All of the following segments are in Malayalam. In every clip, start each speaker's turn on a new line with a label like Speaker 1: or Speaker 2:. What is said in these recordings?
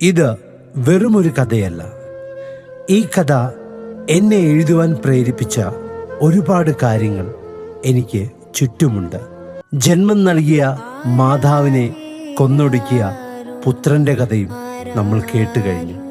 Speaker 1: ഇത് വെറുമൊരു കഥയല്ല. ഈ കഥ എന്നെ എഴുതുവാൻ പ്രേരിപ്പിച്ച ഒരുപാട് കാര്യങ്ങൾ എനിക്ക് ചുറ്റുമുണ്ട്. ജന്മം നൽകിയ മാതാവിനെ കൊന്നൊടുക്കിയ പുത്രന്റെ കഥയും നമ്മൾ കേട്ടു കഴിഞ്ഞു.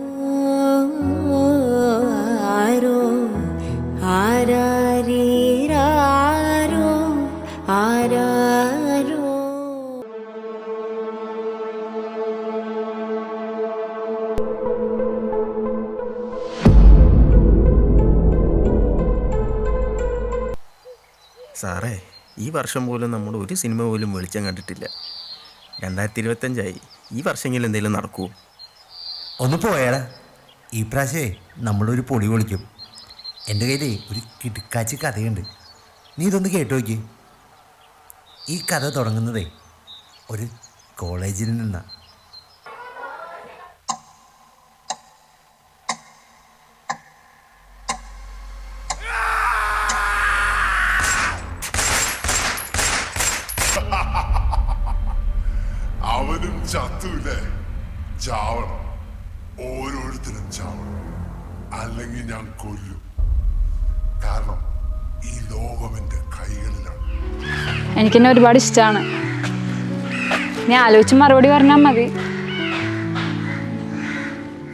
Speaker 2: സാറേ ഈ വർഷം പോലും നമ്മൾ ഒരു സിനിമ പോലും വെളിച്ചം കണ്ടിട്ടില്ല. രണ്ടായിരത്തി ഇരുപത്തഞ്ചായി ഈ വർഷമെങ്കിലും എന്തെങ്കിലും നടക്കുമോ
Speaker 3: ഒന്ന് പോയാടാ. ഈ പ്രാവശ്യമേ നമ്മളൊരു പൊടി പൊളിക്കും. എന്റെ കയ്യിൽ ഒരു കിടുക്കാച്ചി കഥയുണ്ട്. നീ ഇതൊന്ന് കേട്ടു നോക്കി ഈ കഥ തുടങ്ങുന്നതേ ഒരു കോളേജിൽ നിന്നാ.
Speaker 4: അവനും ചത്തൂലേ ചാവണം. ഓരോരുത്തരും ചാവണം. അല്ലെങ്കിൽ ഞാൻ കൊല്ലും. കാരണം ഈ ലോകം എന്റെ കൈകളിലാണ്.
Speaker 5: എനിക്കെന്നെ ഒരുപാട് ഇഷ്ടമാണ് നീ ആലോചിച്ച് മറുപടി പറഞ്ഞാൽ മതി.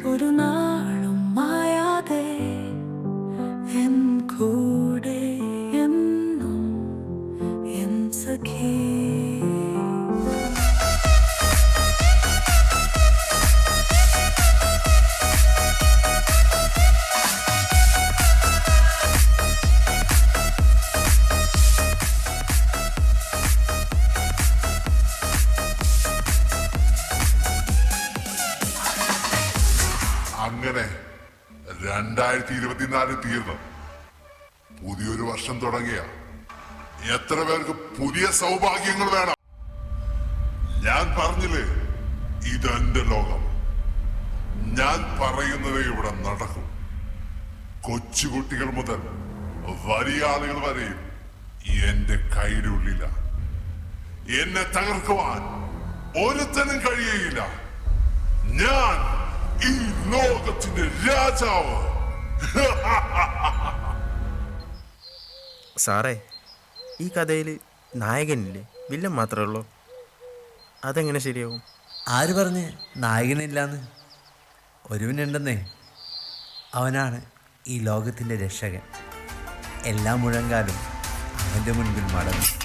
Speaker 6: ഒരു നാളും മായാതെ എൻ കൂടെ എന്നും എൻ സഖേ
Speaker 4: അങ്ങനെ രണ്ടായിരത്തി ഇരുപത്തിനാല് തീർന്നു. പുതിയൊരു വർഷം തുടങ്ങിയ. എത്ര പേർക്ക് പുതിയ സൗഭാഗ്യങ്ങൾ വേണം? ഞാൻ പറഞ്ഞില്ലേ ഇതെന്റെ ലോകം. ഞാൻ പറയുന്നത് ഇവിടെ നടക്കും. കൊച്ചുകുട്ടികൾ മുതൽ വലിയ ആളുകൾ വരെയും എന്റെ കയ്യിലുള്ളില്ല. എന്നെ തകർക്കുവാൻ ഒരുത്തനും കഴിയുകയില്ല. ഞാൻ ഈ ലോകത്തിന്റെ
Speaker 2: സാറേ ഈ കഥയിൽ നായകനില്ലേ? വില്ലൻ മാത്രമേ ഉള്ളൂ. അതെങ്ങനെ ശരിയാവും?
Speaker 3: ആര് പറഞ്ഞ് നായകനില്ലാന്ന്? ഒരുവനുണ്ടെന്നേ അവനാണ് ഈ ലോകത്തിന്റെ രക്ഷകൻ. എല്ലാ മുഴങ്കാലും അവന്റെ മുൻപിൽ മടങ്ങും.